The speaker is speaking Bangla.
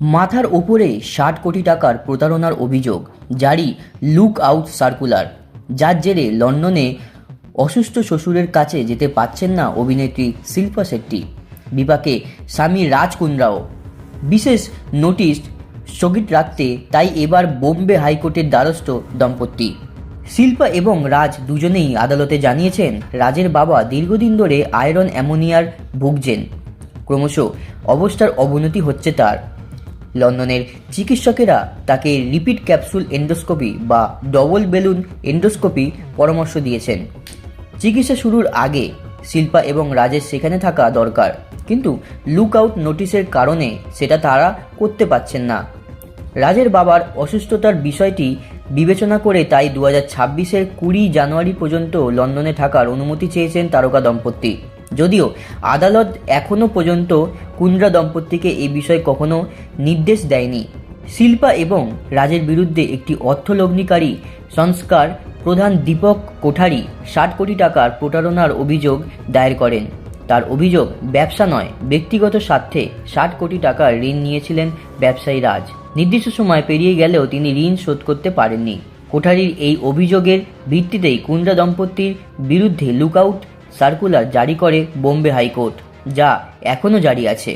মাথার ওপরে ষাট কোটি টাকার প্রতারণার অভিযোগ, জারি লুক আউট সার্কুলার। যার জেরে লন্ডনে অসুস্থ শ্বশুরের কাছে যেতে পাচ্ছেন না অভিনেত্রী শিল্পা শেট্টি। বিপাকে স্বামী রাজ কুন্দ্রাও। বিশেষ নোটিশ স্থগিত রাখতে তাই এবার বোম্বে হাইকোর্টের দ্বারস্থ দম্পতি। শিল্পা এবং রাজ দুজনেই আদালতে জানিয়েছেন, রাজের বাবা দীর্ঘদিন ধরে আয়রন অ্যামোনিয়ার ভুগছেন। ক্রমশ অবস্থার অবনতি হচ্ছে তার। লন্ডনের চিকিৎসকেরা তাকে রিপিট ক্যাপসুল এন্ডোস্কোপি বা ডবল বেলুন এন্ডোস্কোপি পরামর্শ দিয়েছেন। চিকিৎসা শুরুর আগে শিল্পা এবং রাজের সেখানে থাকা দরকার, কিন্তু লুক আউট নোটিশের কারণে সেটা তারা করতে পারছেন না। রাজের বাবার অসুস্থতার বিষয়টি বিবেচনা করে তাই দু হাজার ছাব্বিশের কুড়ি জানুয়ারি পর্যন্ত লন্ডনে থাকার অনুমতি চেয়েছেন তারকা দম্পতি। যদিও আদালত এখনও পর্যন্ত কুন্দ্রা দম্পতিকে এই বিষয়ে কখনো নির্দেশ দেয়নি। শিল্পা এবং রাজের বিরুদ্ধে একটি অর্থলগ্নিকারী সংস্কার প্রধান দীপক কোঠারি ষাট কোটি টাকার প্রতারণার অভিযোগ দায়ের করেন। তার অভিযোগ, ব্যবসা নয়, ব্যক্তিগত স্বার্থে ষাট কোটি টাকার ঋণ নিয়েছিলেন ব্যবসায়ী রাজ। নির্দিষ্ট সময় পেরিয়ে গেলেও তিনি ঋণ শোধ করতে পারেননি। কোঠারির এই অভিযোগের ভিত্তিতেই কুন্দ্রা দম্পতির বিরুদ্ধে লুকআউট সার্কুলার জারি করে বোম্বে হাইকোর্ট যা এখনও জারি আছে।